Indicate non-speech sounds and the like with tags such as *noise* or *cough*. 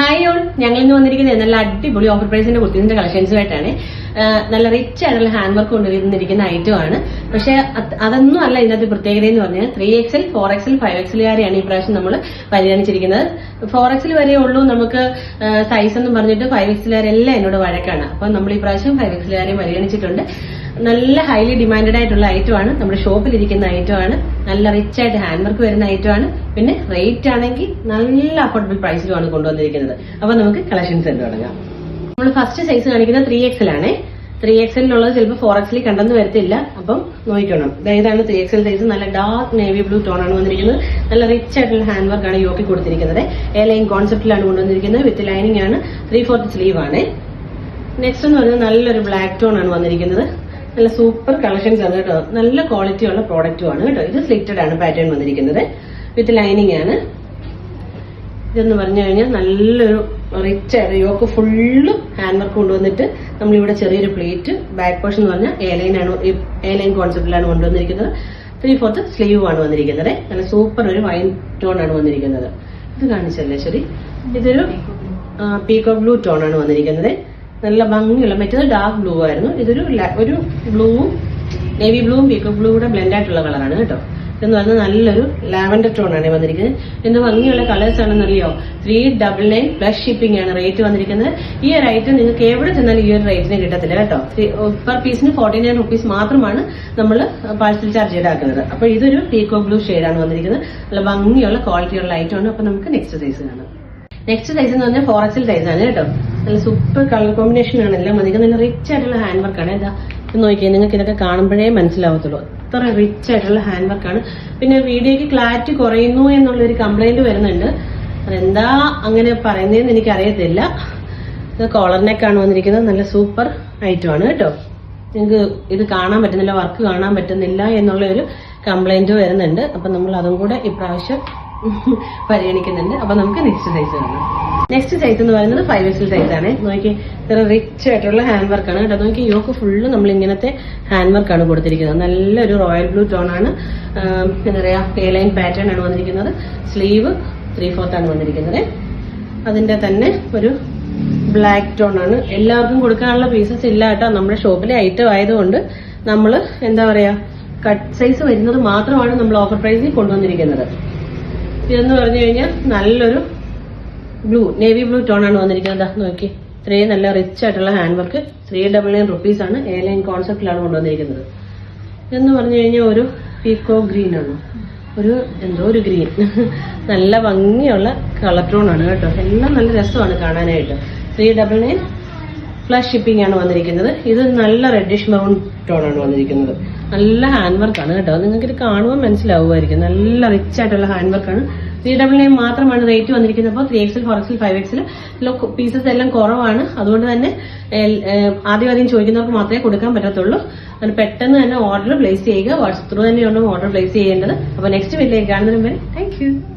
Hi all ഞങ്ങൾ ഇന്ന് വന്നിരിക്കുന്നത് നല്ല അടിപൊളി ഓഫർ പ്രൈസിന്റെ കുർത്തീസിന്റെ കളക്ഷൻസുമായിട്ടാണ് നല്ല റിച്ച് ആയിട്ടുള്ള ഹാൻഡ് വർക്ക് കൊണ്ടുവന്നിരിക്കുന്ന ഐറ്റം ആണ്. പക്ഷെ അത് അതൊന്നും അല്ല ഇതിനകത്ത് പ്രത്യേകത എന്ന് പറഞ്ഞാൽ three XL four XL five എക്സലുകാരെയാണ് ഈ പ്രാവശ്യം നമ്മൾ പരിഗണിച്ചിരിക്കുന്നത്. ഫോർ എക്സൽ വരെ ഉള്ളൂ നമുക്ക് സൈസ് എന്ന് പറഞ്ഞിട്ട് ഫൈവ് എക്സലുകാരെല്ലാം എന്നോട് വഴക്കാണ്. അപ്പൊ നമ്മൾ ഈ പ്രാവശ്യം ഫൈവ് എക്സലുകാരെയും പരിഗണിച്ചിട്ടുണ്ട്. നല്ല ഹൈലി ഡിമാൻഡഡ് ആയിട്ടുള്ള ഐറ്റം ആണ്. നമ്മുടെ ഷോപ്പിൽ ഇരിക്കുന്ന ആണ്. നല്ല റിച്ച് ആയിട്ട് ഹാൻഡ് വർക്ക് വരുന്ന ഐറ്റം ആണ്. പിന്നെ റേറ്റ് ആണെങ്കിൽ നല്ല അഫോർഡബിൾ പ്രൈസിലുമാണ് കൊണ്ടുവന്നിരിക്കുന്നത്. അപ്പൊ നമുക്ക് കളക്ഷൻസ് കണ്ടു തുടങ്ങാം. നമ്മൾ ഫസ്റ്റ് സൈസ് കാണിക്കുന്നത് ത്രീ എക്സൽ ആണ്. ത്രീ എക്സലിനുള്ളത് ചിലപ്പോൾ ഫോർ എക്സലിൽ കണ്ടെന്ന് വരത്തില്ല. അപ്പം നോക്കണം. ഇതാണ് ത്രീ എക്സൽ സൈസ് നല്ല ഡാർക്ക് നേവി ബ്ലൂ ടോൺ ആണ് വന്നിരിക്കുന്നത്. നല്ല റിച്ച് ആയിട്ടുള്ള ഹാൻഡ് വർക്ക് ആണ് യോക്കി കൊടുത്തിരിക്കുന്നത്. എ ലൈൻ കോൺസെപ്റ്റിലാണ് കൊണ്ടുവന്നിരിക്കുന്നത്. വിത്ത് ലൈനിങ് ആണ്. ത്രീ ഫോർത്ത് സ്ലീവ് ആണ്. നെക്സ്റ്റ് എന്ന് പറയുന്നത് നല്ലൊരു ബ്ലാക്ക് ടോൺ ആണ് വന്നിരിക്കുന്നത്. നല്ല സൂപ്പർ കളക്ഷൻസ് ആണ് കേട്ടോ. നല്ല ക്വാളിറ്റി ഉള്ള പ്രോഡക്റ്റും ആണ് കേട്ടോ. ഇത് സ്ലിറ്റഡ് ആണ് പാറ്റേൺ വന്നിരിക്കുന്നത്. വിത്ത് ലൈനിങ് ആണ്. ഇതെന്ന് പറഞ്ഞു കഴിഞ്ഞാൽ നല്ലൊരു റിച്ച് ആയിട്ട് യോക്ക് ഫുള്ളും ഹാൻഡ് വർക്ക് കൊണ്ടുവന്നിട്ട് നമ്മളിവിടെ ചെറിയൊരു പ്ലേറ്റ് ബാക്ക് പോർഷൻ എന്ന് പറഞ്ഞാൽ എയർലൈൻ ആണ് എയർലൈൻ കോൺസെപ്റ്റിലാണ് കൊണ്ടുവന്നിരിക്കുന്നത്. ത്രീ ഫോർത്ത് സ്ലീവ് ആണ് വന്നിരിക്കുന്നത്. നല്ല സൂപ്പർ ഒരു വൈൻ ടോൺ ആണ് വന്നിരിക്കുന്നത്. ഇത് കാണിച്ചല്ലേ ശരി? ഇതൊരു പീക്കോ ബ്ലൂ ടോൺ ആണ് വന്നിരിക്കുന്നത്. നല്ല ഭംഗിയുള്ള മറ്റേത് ഡാർക്ക് ബ്ലൂ ആയിരുന്നു. ഇതൊരു ഒരു ബ്ലൂവും നേവി ബ്ലൂവും പീക്കോ ബ്ലൂ കൂടെ ബ്ലെൻഡ് ആയിട്ടുള്ള കളറാണ് കേട്ടോ. എന്ന് പറഞ്ഞാൽ നല്ലൊരു ലാവൻഡർ ടോൺ ആണ് വന്നിരിക്കുന്നത്. എന്ത് ഭംഗിയുള്ള colours ആണെന്നറിയോ? Three double nine plus shipping ആണ് റേറ്റ് വന്നിരിക്കുന്നത്. ഈ ഒരു ഐറ്റം നിങ്ങൾക്ക് എവിടെ ചെന്നാലും ഈ ഒരു റേറ്റിന് കിട്ടത്തില്ല കേട്ടോ. പെർ പീസിന് ഫോർട്ടി നയൻ റുപ്പീസ് മാത്രമാണ് നമ്മൾ പാഴ്സൽ ചാർജ് ഈടാക്കുന്നത് അപ്പൊ ഇതൊരു പീക്കോ ബ്ലൂ ആണ് വന്നിരിക്കുന്നത്. നല്ല ഭംഗിയുള്ള ക്വാളിറ്റിയുള്ള ഐറ്റം ആണ്. അപ്പൊ നമുക്ക് നെക്സ്റ്റ് സൈസ് കാണാം. നെക്സ്റ്റ് സൈസ് എന്ന് പറഞ്ഞാൽ സൈസാണ് സൈസ് ആണ് കേട്ടോ. നല്ല സൂപ്പർ കളർ കോമ്പിനേഷൻ ആണ്. എല്ലാം അധികം നല്ല റിച്ച് ആയിട്ടുള്ള ഹാൻഡ് വർക്കാണ് ആണ്. ഇതാ നോക്കിയാൽ നിങ്ങൾക്ക് ഇതൊക്കെ കാണുമ്പോഴേ മനസ്സിലാവത്തുള്ളൂ. അത്ര റിച്ച് ആയിട്ടുള്ള ഹാൻഡ് വർക്കാണ് ആണ്. പിന്നെ വീഡിയോയ്ക്ക് ക്ലാരിറ്റി കുറയുന്നു എന്നുള്ള ഒരു കംപ്ലൈന്റ് വരുന്നുണ്ട്. അതെന്താ അങ്ങനെ പറയുന്നതെന്ന് എനിക്ക് അറിയത്തില്ല ഇത് കോളർ നെക്കാണ് വന്നിരിക്കുന്നത്. നല്ല സൂപ്പർ ഐറ്റം ആണ് കേട്ടോ. നിങ്ങൾക്ക് ഇത് കാണാൻ പറ്റുന്നില്ല വർക്ക് കാണാൻ പറ്റുന്നില്ല എന്നുള്ള ഒരു കംപ്ലൈന്റ് വരുന്നുണ്ട്. അപ്പൊ നമ്മൾ അതും കൂടെ ഇപ്രാവശ്യം *laughs* പരിഗണിക്കുന്നുണ്ട്. അപ്പൊ നമുക്ക് നെക്സ്റ്റ് സൈസ് കാണാം. നെക്സ്റ്റ് സൈസ് എന്ന് പറയുന്നത് ഫൈവ് എക്സൽ സൈസ് ആണ്. നോക്കി ഇത്ര റിച്ച് ആയിട്ടുള്ള ഹാൻഡ് വർക്ക് ആണ് കേട്ടോ. നോക്കി യോക്ക് ഫുള്ള് നമ്മൾ ഇങ്ങനത്തെ ഹാൻഡ് വർക്ക് ആണ് കൊടുത്തിരിക്കുന്നത്. നല്ലൊരു റോയൽ ബ്ലൂ ടോൺ ആണ്. എന്താ പറയാ എ ലൈൻ പാറ്റേൺ ആണ് വന്നിരിക്കുന്നത്. സ്ലീവ് ത്രീ ഫോർത്ത് ആണ് വന്നിരിക്കുന്നത്. അതിന്റെ തന്നെ ഒരു ബ്ലാക്ക് ടോൺ ആണ്. എല്ലാവർക്കും കൊടുക്കാനുള്ള പീസസ് ഇല്ല കേട്ടോ. നമ്മുടെ ഷോപ്പിലെ ഐറ്റം ആയതുകൊണ്ട് നമ്മൾ എന്താ പറയാ കട്ട് സൈസ് വരുന്നത് മാത്രമാണ് നമ്മൾ ഓഫർ പ്രൈസിൽ കൊണ്ടുവന്നിരിക്കുന്നത്. ഇതെന്ന് പറഞ്ഞു കഴിഞ്ഞാൽ നല്ലൊരു ബ്ലൂ നേവി ബ്ലൂ ടോൺ ആണ് വന്നിരിക്കുന്നത്. നോക്കി. ഇത്രയും നല്ല റിച്ച് ആയിട്ടുള്ള hand work three double nine rupees ആണ് എ ലൈൻ കോൺസെപ്റ്റിലാണ് കൊണ്ടുവന്നിരിക്കുന്നത്. എന്ന് പറഞ്ഞു കഴിഞ്ഞാൽ ഒരു പീക്കോ ഗ്രീൻ ആണ്. ഒരു എന്തോ ഒരു ഗ്രീൻ നല്ല ഭംഗിയുള്ള കളർ ടോൺ ആണ് കേട്ടോ. എല്ലാം നല്ല രസമാണ് കാണാനായിട്ട്. Three double nine plus shipping ആണ് വന്നിരിക്കുന്നത്. ഇത് നല്ല റെഡിഷ് ബ്രൗൺ ടോൺ ആണ് വന്നിരിക്കുന്നത്. നല്ല ഹാൻഡ് വർക്കാണ് കേട്ടോ. നിങ്ങൾക്ക് ഇത് കാണുമ്പോൾ മനസ്സിലാവുമായിരിക്കും. നല്ല റിച്ച് ആയിട്ടുള്ള ഹാൻഡ് വർക്കാണ് ത്രീ ഡബിൾ നയൻ മാത്രമാണ് റേറ്റ് വന്നിരിക്കുന്നത്. അപ്പോൾ ത്രീ എക്സിൽ ഫോർ എക്സിൽ ഫൈവ് എക്സിൽ പീസസ് എല്ലാം കുറവാണ്. അതുകൊണ്ട് തന്നെ ആദ്യം ആദ്യം ചോദിക്കുന്നവർക്ക് മാത്രമേ കൊടുക്കാൻ പറ്റത്തുള്ളൂ. അത് പെട്ടെന്ന് തന്നെ ഓർഡർ പ്ലേസ് ചെയ്യുക. വാട്സപ്പ് ത്രൂ തന്നെയാണ് ഓർഡർ പ്ലേസ് ചെയ്യേണ്ടത്. അപ്പോൾ നെക്സ്റ്റ് വീട്ടിലേക്ക് കാണുന്നതിന് മുമ്പേ താങ്ക്